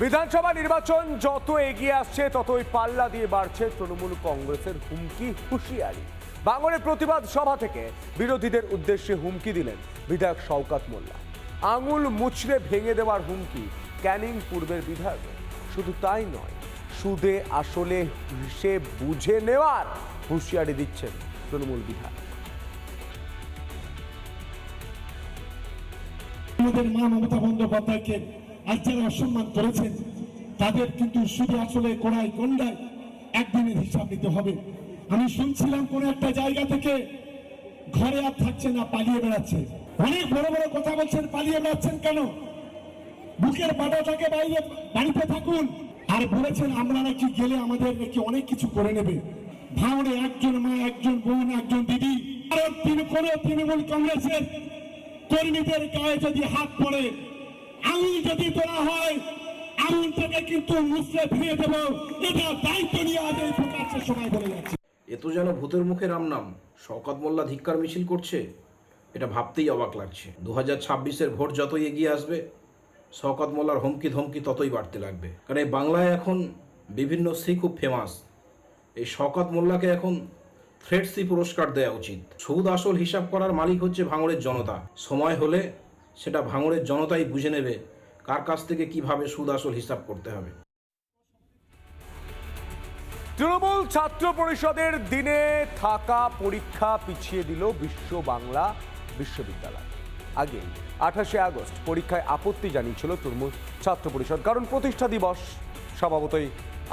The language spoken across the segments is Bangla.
বিধানসভা নির্বাচন যত এগিয়ে আসছে, ততই পাল্লা দিয়ে বাড়ছে তৃণমূল কংগ্রেসের হুমকি, হুঁশিয়ারি। বাঙনের প্রতিবাদ সভা থেকে বিরোধীদের উদ্দেশ্যে হুমকি দিলেন বিধায়ক শওকাত মোল্লা। আঙুল মুচড়ে ভেঙে দেওয়ার হুমকি ক্যানিং পূর্বের বিধায়ক শুধু তাই নয়, সুদে আসলে হিসেব বুঝে নেওয়ার হুঁশিয়ারি দিচ্ছেন তৃণমূল বিধায়ক। আমাদের মা মমতা বন্দ্যোপাধ্যায়কে আজ অসম্মান করেছেন, তাদের কিন্তু শুধু আসলে কোড়ায় গন্ডায় একদিনের হিসাব নিতে হবে। আমি শুনছিলাম কোন একটা জায়গা থেকে ঘরে আর থাকছে না, পালিয়ে বেড়াচ্ছে। অনেক বড় বড় কথা বলছেন, পালিয়ে বেড়াচ্ছেন কেন? বুকের পাটাটাকে বাইরে, বাড়িতে থাকুন। আর বলেছেন, আমরা নাকি গেলে আমাদের নাকি অনেক কিছু করে নেবে। ভাঙড়ে একজন মা, একজন বোন, একজন দিদি। আর তিনি কোন তৃণমূল কংগ্রেসের কর্মীদের গায়ে যদি হাত পড়ে আঙুল যদি তোলা হয় আঙুলটাকে কিন্তু মুসলে ফিরে দেব। এটা দায়িত্ব নিয়ে আজ এই প্রকাশের সময় বলে যাচ্ছে। এ তো যেন ভূতের মুখে রাম নাম। শওকত মোল্লা ধিক্কার মিছিল করছে, এটা ভাবতেই অবাক লাগছে। দু হাজার ছাব্বিশের ভোট যতই এগিয়ে আসবে, শওকত মোল্লার হুমকি ধমকি ততই বাড়তে লাগবে। কারণ এই বাংলায় এখন বিভিন্ন সি খুব ফেমাস এই শওকত মোল্লাকে এখন থ্রেড সি পুরস্কার দেওয়া উচিত। সুদ আসল হিসাব করার মালিক হচ্ছে ভাঙড়ের জনতা। সময় হলে সেটা ভাঙড়ের জনতাই বুঝে নেবে কার কাছ থেকে কীভাবে সুদ আসল হিসাব করতে হবে। তৃণমূল ছাত্র পরিষদের দিনে থাকা পরীক্ষা পিছিয়ে দিল বিশ্ব বাংলা বিশ্ববিদ্যালয়। আগে আঠাশে আগস্ট পরীক্ষায় আপত্তি জানিয়েছিল তৃণমূল ছাত্র পরিষদ, কারণ প্রতিষ্ঠা দিবস। স্বভাবতই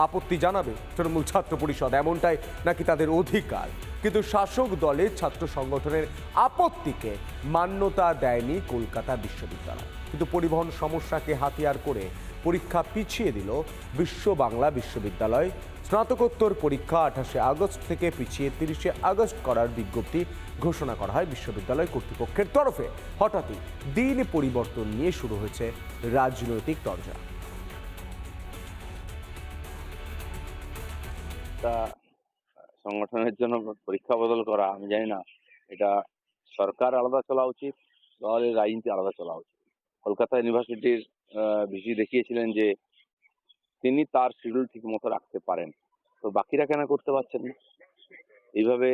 আপত্তি জানাবে তৃণমূল ছাত্র পরিষদ, এমনটাই নাকি তাদের অধিকার। কিন্তু শাসক দলের ছাত্র সংগঠনের আপত্তিকে মান্যতা দেয়নি কলকাতা বিশ্ববিদ্যালয়। কিন্তু পরিবহন সমস্যাকে হাতিয়ার করে পরীক্ষা পিছিয়ে দিল বিশ্ব বাংলা বিশ্ববিদ্যালয়। স্নাতকোত্তর পরীক্ষা আঠাশে আগস্ট থেকে পিছিয়ে তিরিশে আগস্ট করার বিজ্ঞপ্তি ঘোষণা করা হয় বিশ্ববিদ্যালয় কর্তৃপক্ষের তরফে। হঠাৎই দিন পরিবর্তন নিয়ে শুরু হয়েছে রাজনৈতিক তরজা। একটা সংগঠনের জন্য পরীক্ষা বদল করা, আমি জানি না। এটা সরকার আলাদা চলা উচিত তাহলে রাজনীতি আলাদা চলা উচিত। কলকাতা ইউনিভার্সিটির ভিসি দেখিয়েছিলেন যে তিনি তার শিডিউল ঠিক মতো রাখতে পারেন। তো বাকিরা কেন করতে পারছেন না? এইভাবে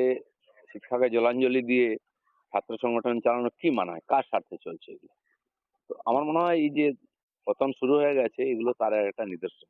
শিক্ষাকে জলাঞ্জলি দিয়ে ছাত্র সংগঠন চালানো কি মানায়? কার স্বার্থে চলছে এগুলো? তো আমার মনে হয় এই যে পতন শুরু হয়ে গেছে, এগুলো তার একটা নিদর্শন।